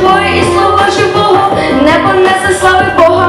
тобою і слово живого, не понесе слави Богу.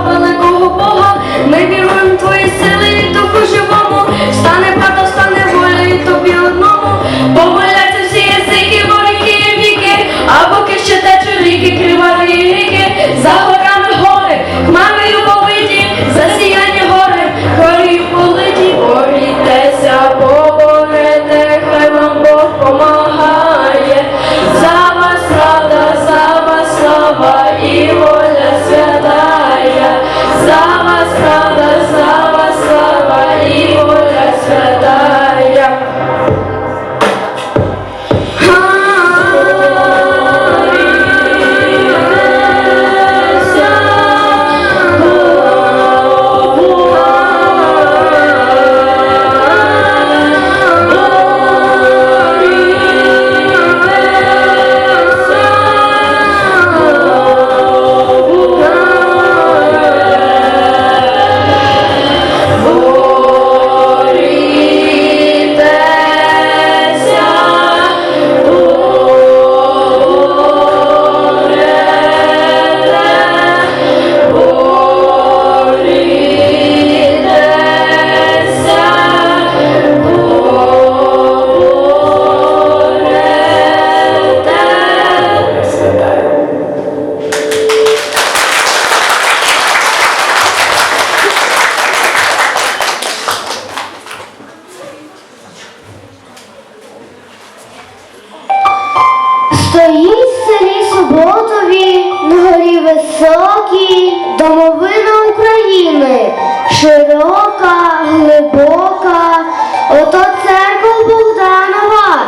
Стоїть в селі Суботові на горі високій домовина України, широка, глибока, ото церква Богданова,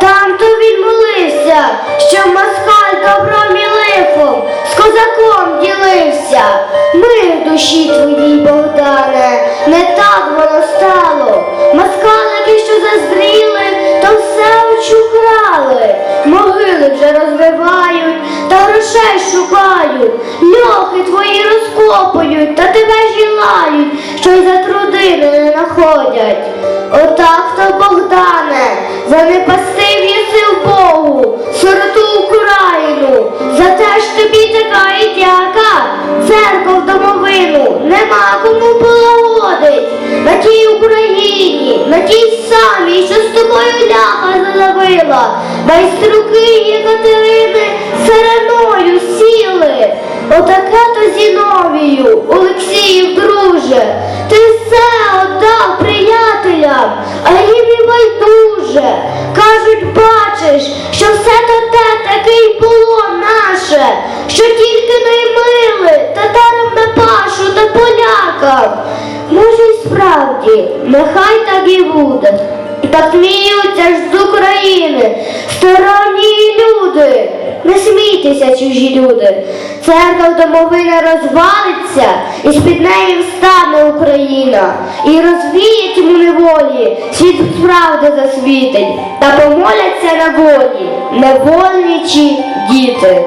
там то він молився, що москаль добром і лихом з козаком ділився. Мир душі твоїй, Богдане, не так воно стало. Москалики, що заздріли, все очухрали. Могили вже розбивають, та грошей шукають. Льохи твої розкопують, та тебе жілають, що й за трудини не находять. Отак то, Богдане, занепастив єси в Богу, сироту Україну. За те ж тобі така і дяка, церков домовину нема кому полагодить. На тій Україні, на тій самій, що з тобою ляха задавила, майструки Єкатерини сиреною сіли. Отаке то Зіновію, Олексіїв, друже, ти все отдав приятелям, а їм і байдуже. Кажуть, бачиш, що все то те такий було наше, що тільки наймили татарам на пашу та полякам. Може, й справді, нехай так і буде. Та сміються ж з України, сторонні люди. Не смійтеся, чужі люди. Церква домовина розвалиться, і з-під неї встане Україна, і розвіє тьму неволі, світ правди засвітить, та помоляться на волі, невольничі діти.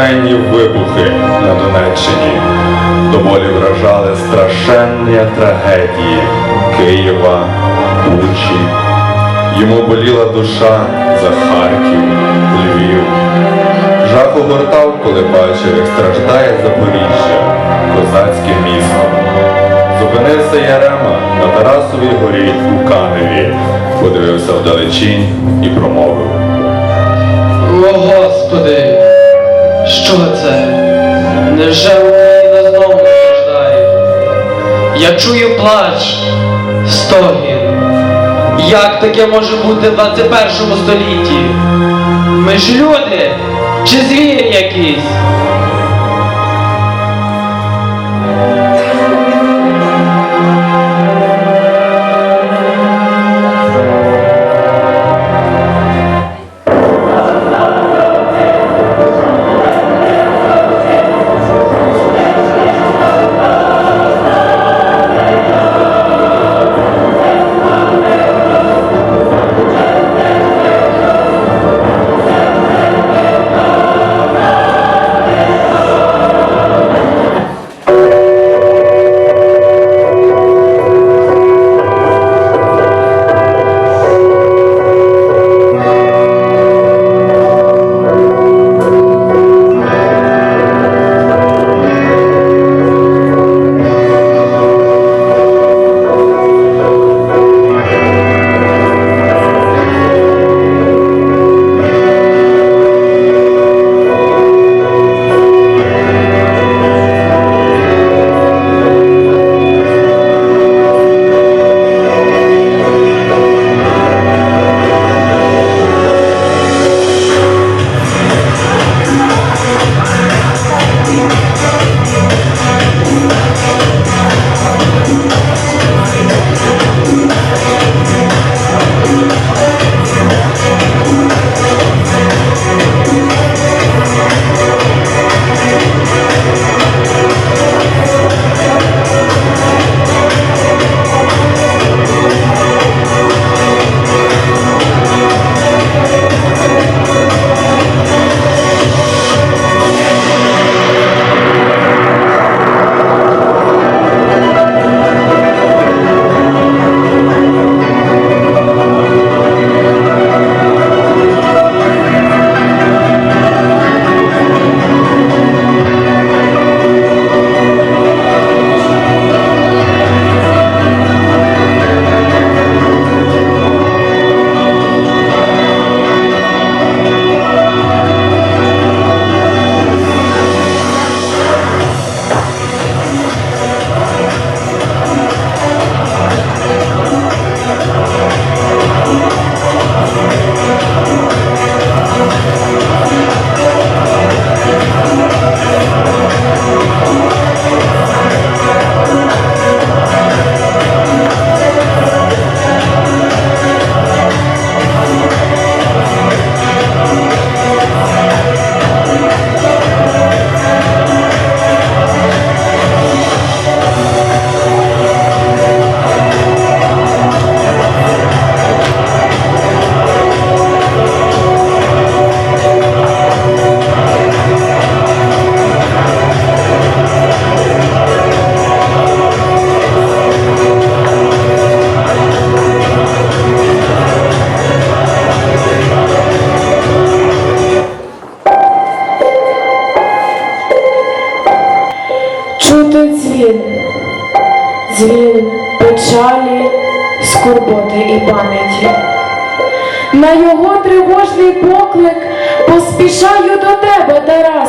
Страшенні вибухи на Донеччині. До болі вражали страшенні трагедії Києва, Бучі. Йому боліла душа за Харків, Львів. Жах огортав, коли бачив, як страждає Запоріжжя, козацьке місто. Зупинився Ярема на Тарасовій горі у Каневі, подивився вдалечінь і промовив. О, Господи, що це? Невже Україна знову страждає? Я чую плач, стогін. Як таке може бути в 21 столітті? Ми ж люди чи звірі якісь?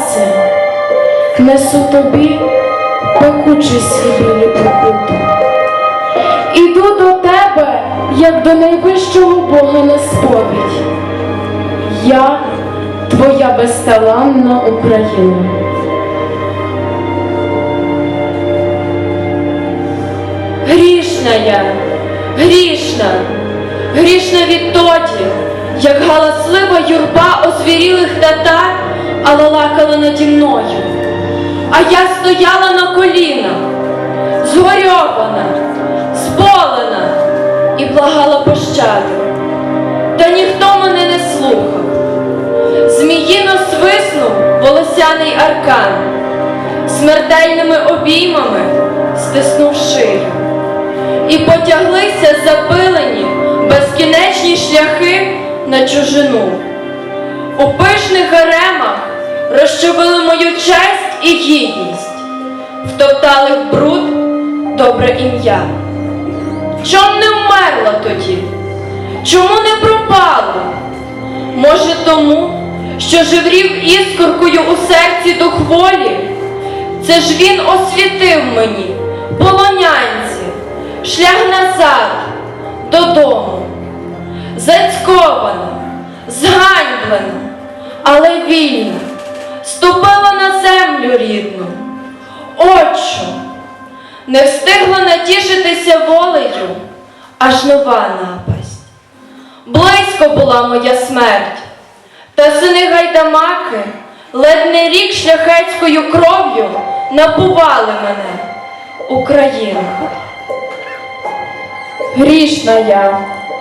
Тарасе, несу тобі пекучий свій покуту. Іду до тебе, як до найвищого Бога на сповідь. Я твоя безталанна Україна. Грішна я, грішна, грішна відтоді, як галаслива юрба озвірілих татар, але лакала наді мною. А я стояла на колінах, згорьована, зболена і благала пощади. Та ніхто мене не слухав. Зміїно свиснув волосяний аркан, смертельними обіймами стиснув шию і потяглися запилені безкінечні шляхи на чужину. У пишних гаремах розчавили мою честь і гідність, втоптали в бруд добре ім'я. Чом не вмерла тоді? Чому не пропала? Може, тому, що живрів іскоркою у серці дух волі? Це ж він освітив мені, полонянці, шлях назад, додому. Зацькована, зганьблена, але вільна, ступила на землю рідну. Отчу, не встигла натішитися волею, аж нова напасть. Близько була моя смерть, та сини гайдамаки ледь не рік шляхетською кров'ю напували мене, Україна. Грішна я,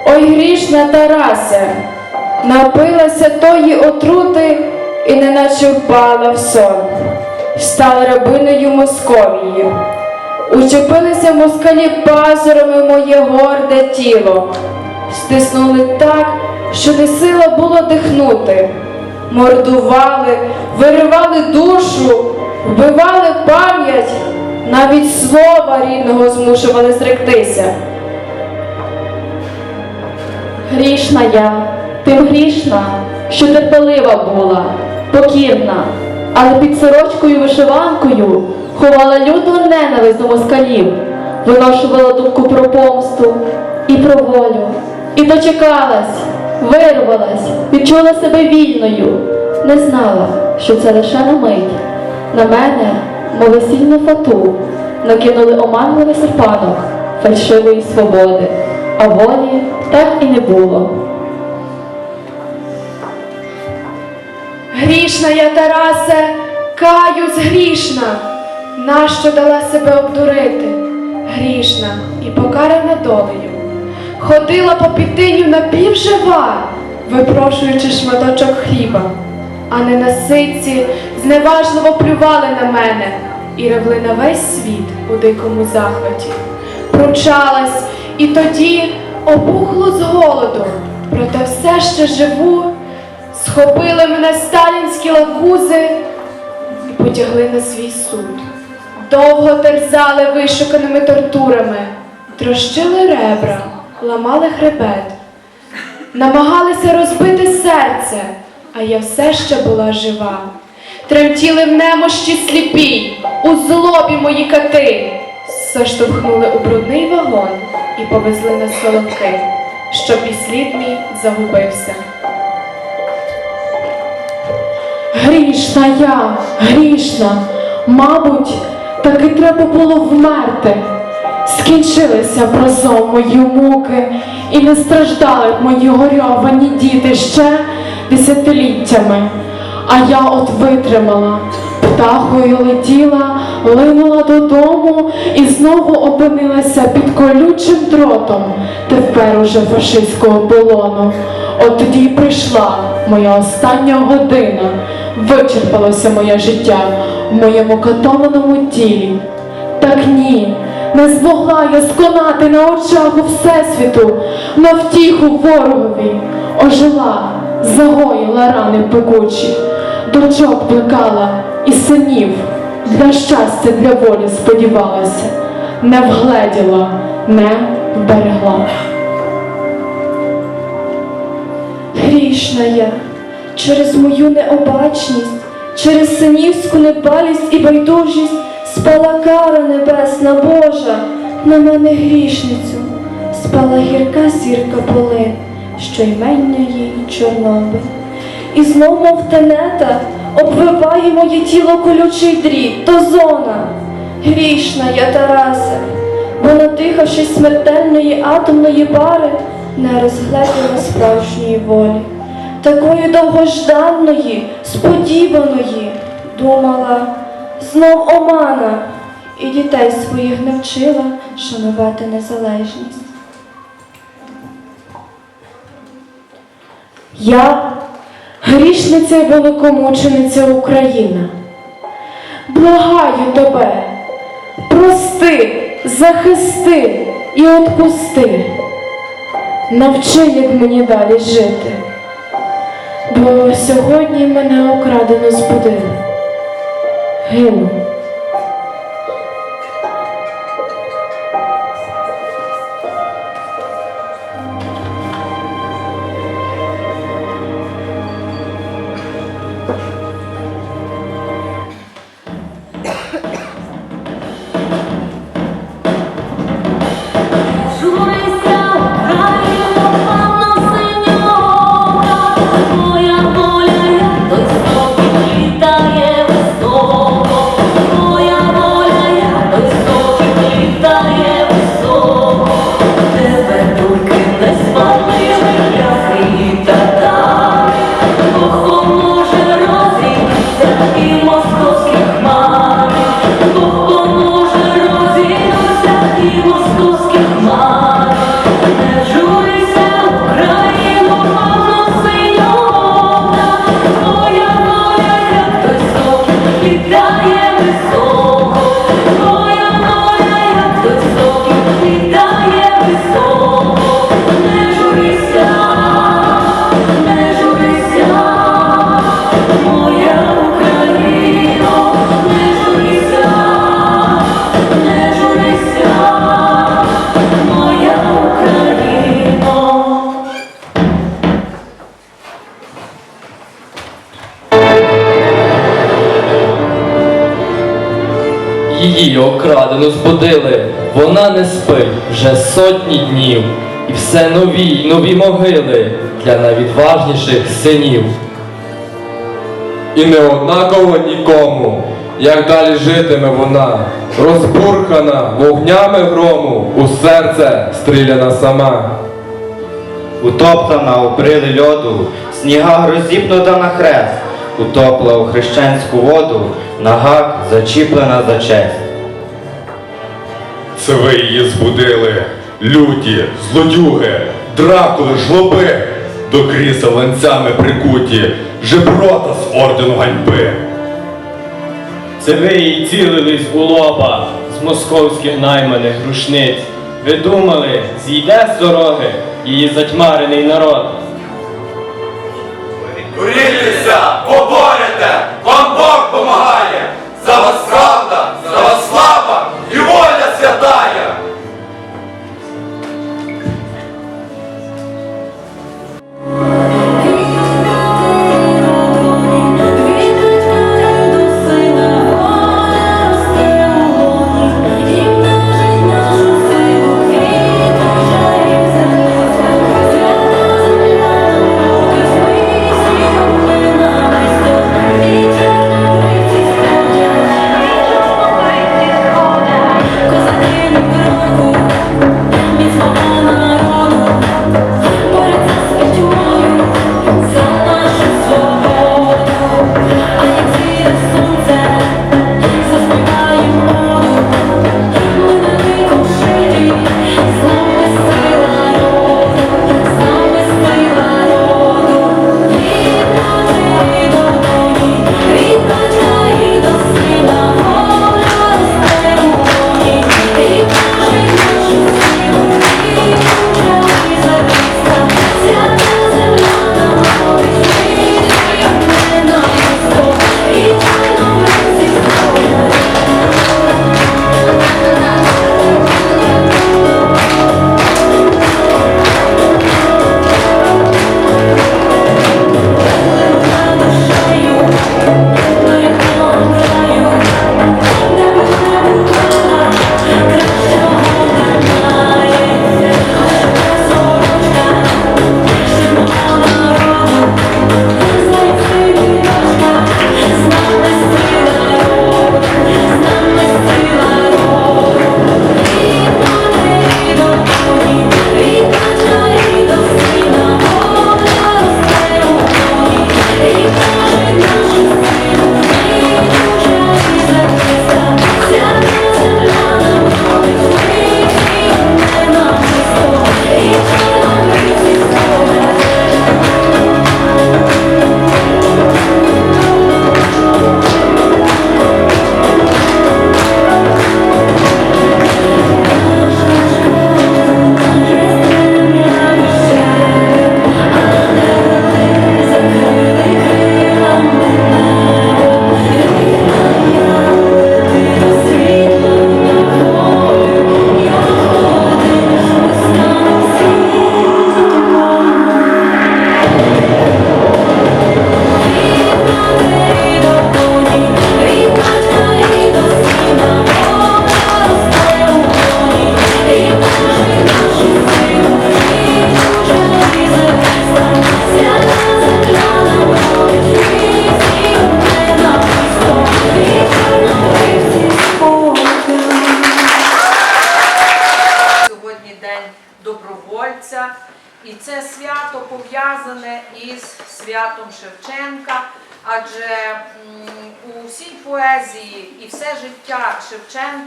ой грішна Тарасе, напилася тої отрути і неначе впала в сон. Стала рабиною Московії. Учепилися москалі пазурами моє горде тіло, стиснули так, що не сила було дихнути. Мордували, виривали душу, вбивали пам'ять, навіть слова рідного змушували зректися. Грішна я, тим грішна, що терпелива була, покірна, але під сорочкою вишиванкою ховала люту ненависть до москалів, виношувала думку про помсту і про волю. І дочекалась, вирвалась, відчула себе вільною, не знала, що це лише на мить. На мене, мов весільну фату, накинули оманливий серпанок фальшивої свободи, а волі так і не було. Грішна я, Тарасе, каюсь грішна, нащо дала себе обдурити? Грішна і покарана долею. Ходила по пітиню напівжива, випрошуючи шматочок хліба, а не на ситці зневажливо плювали на мене і ревли на весь світ у дикому захваті. Пручалась і тоді опухло з голоду, проте все ще живу. Схопили мене сталінські лакузи і потягли на свій суд. Довго терзали вишуканими тортурами, трощили ребра, ламали хребет, намагалися розбити серце, а я все ще була жива. Тремтіли в немощі сліпій, у злобі мої кати, заштовхнули у брудний вагон і повезли на солодки, щоб і слід мій загубився. Грішна я, грішна, мабуть, таки треба було вмерти. Скінчилися прозом мої муки, і не страждали б мої горьовані діти ще десятиліттями. А я от витримала, птахою летіла, линула додому і знову опинилася під колючим дротом, тепер уже фашистського полону. От тоді прийшла моя остання година, вичерпалося моє життя в моєму катованому тілі. Так ні, не змогла я сконати на очах у Всесвіту, на втіху ворогові, ожила, загоїла рани пекучі, дочок плекала і синів для щастя, для волі сподівалася, не вгледіла, не вберегла. Грішна я через мою необачність, через синівську недбалість і байдужість спала кара небесна Божа на мене грішницю, спала гірка зірка полин, що ймення їй Чорнобиль. І знов, мов тенета, обвиває моє тіло колючий дріт, то зона. Грішна я, Тарасе, бо надихавшись смертельної атомної пари, не розгледіла справжньої волі, такої довгожданої, сподіваної, думала, знов омана, і дітей своїх не вчила шанувати незалежність. Я грішниця і великомучениця Україна. Благаю тебе, прости, захисти і отпусти. Навчи, як мені далі жити. Бо сьогодні мене окрадено будинку. Гину. Збудили, вона не спить вже сотні днів, і все нові й нові могили для найвідважніших синів. І не однаково нікому, як далі житиме вона, розбурхана вогнями грому, у серце стріляна сама. Утоптана у брили льоду, сніга розіпнута на хрест, утопла у хрещенську воду, нога зачіплена за честь. Це ви її збудили, люті, злодюги, дракули, жлоби, до крісел ланцями прикуті, жеброта з ордену ганьби. Це ви їй цілились у лоба з московських найманих рушниць. Ви думали, зійде з дороги її затьмарений народ.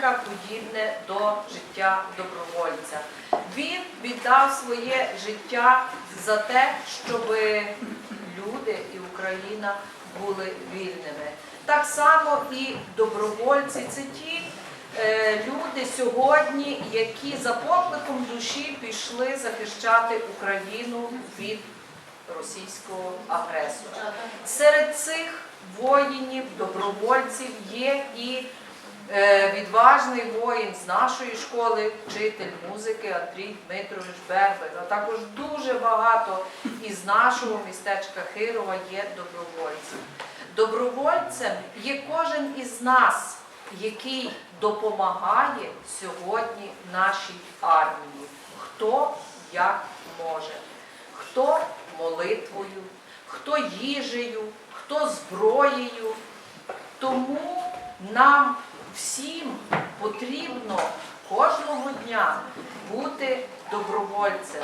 Шевченка подібне до життя добровольця. Він віддав своє життя за те, щоб люди і Україна були вільними. Так само і добровольці це ті е, люди сьогодні, які за покликом душі пішли захищати Україну від російського агресора. Серед цих воїнів, добровольців є і відважний воїн з нашої школи, вчитель музики Андрій Дмитрович Бербер. А також дуже багато із нашого містечка Хирова є добровольців. Добровольцем є кожен із нас, який допомагає сьогодні нашій армії. Хто як може, хто молитвою, хто їжею, хто зброєю. Тому нам всім потрібно кожного дня бути добровольцем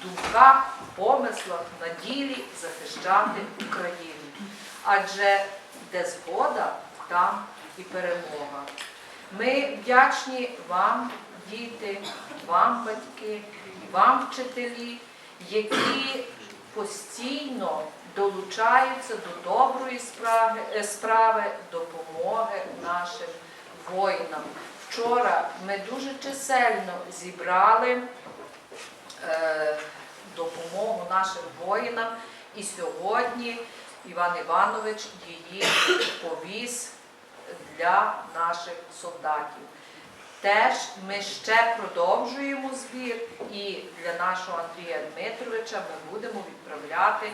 в думках, помислах, на ділі захищати Україну. Адже де згода, там і перемога. Ми вдячні вам, діти, вам, батьки, вам, вчителі, які постійно долучаються до доброї справи, е, справи допомоги нашим воїнам. Вчора ми дуже чисельно зібрали е, допомогу нашим воїнам, і сьогодні Іван Іванович її повіз для наших солдатів. Теж ми ще продовжуємо збір, і для нашого Андрія Дмитровича ми будемо відправляти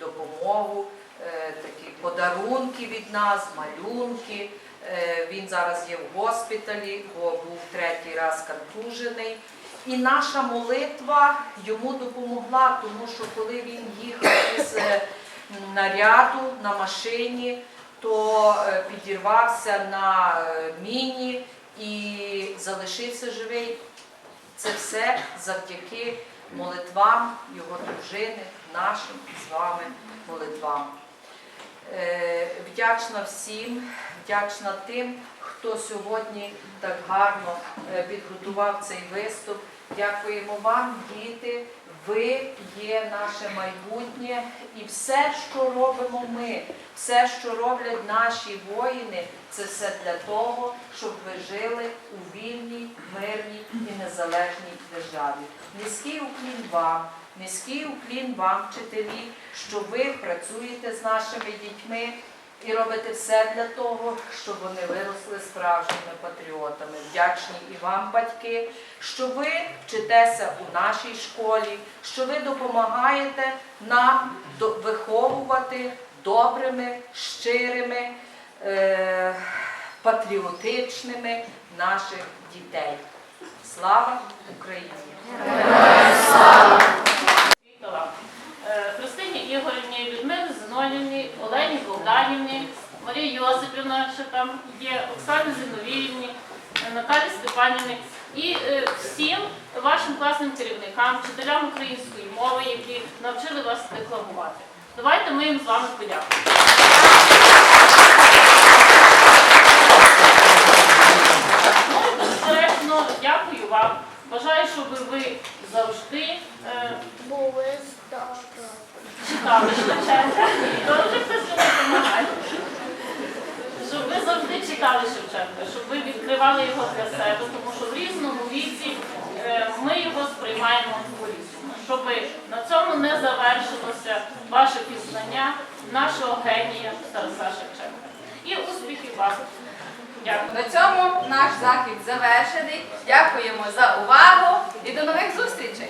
допомогу, е, такі подарунки від нас, малюнки. Е, він зараз є в госпіталі, бо був третій раз контужений. І наша молитва йому допомогла, тому що коли він їхав із е, наряду на машині, то е, підірвався на міні і залишився живий. Це все завдяки молитвам його дружини, нашим з вами молитвам. Е, Вдячна всім, вдячна тим, хто сьогодні так гарно е, підготував цей виступ. Дякуємо вам, діти. Ви є наше майбутнє, і все, що робимо ми, все, що роблять наші воїни, це все для того, щоб ви жили у вільній, мирній і незалежній державі. Низький уклін вам, низький уклін вам, вчителі, що ви працюєте з нашими дітьми і робите все для того, щоб вони виросли справжніми патріотами. Вдячні і вам, батьки, що ви вчитеся у нашій школі, що ви допомагаєте нам виховувати добрими, щирими, е- патріотичними наших дітей. Слава Україні! Вікова, е, Христині Ігорівні, Людмилі Зинонівні, Олені Богданівні, Марії Йосипівна, що там є, Оксані Зиновіївні, е, Наталі Степанівні і е, всім вашим класним керівникам, вчителям української мови, які навчили вас декламувати. Давайте ми їм з вами подякуємо. Ну і безперечно, дякую вам. Бажаю, щоб ви завжди е, Були здорові. читали Шевченка. Хтось допомагає. Щоб ви завжди читали Шевченка, щоб ви відкривали його для себе, тому що в різному віці е, ми його сприймаємо по-різному. Щоб на цьому не завершилося ваше пізнання нашого генія Тараса Шевченка. І успіхів вам! Дякую. На цьому наш захід завершений. Дякуємо за увагу і до нових зустрічей.